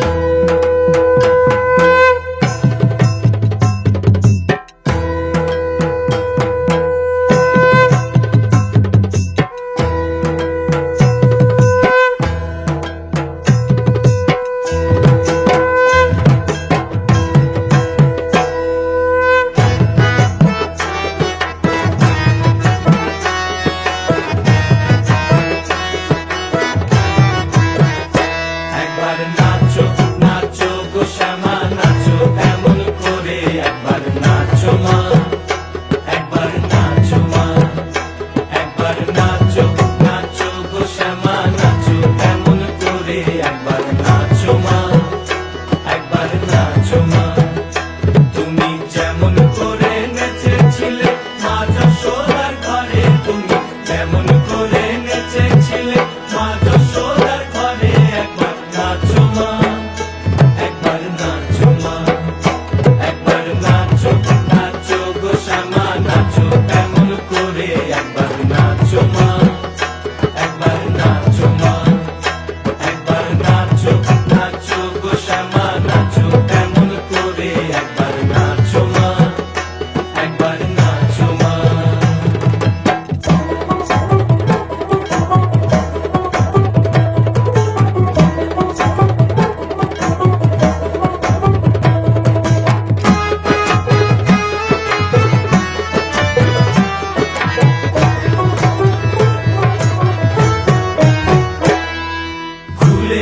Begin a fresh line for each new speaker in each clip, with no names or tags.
Thank you.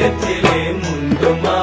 உலகத்திலே முண்டுமா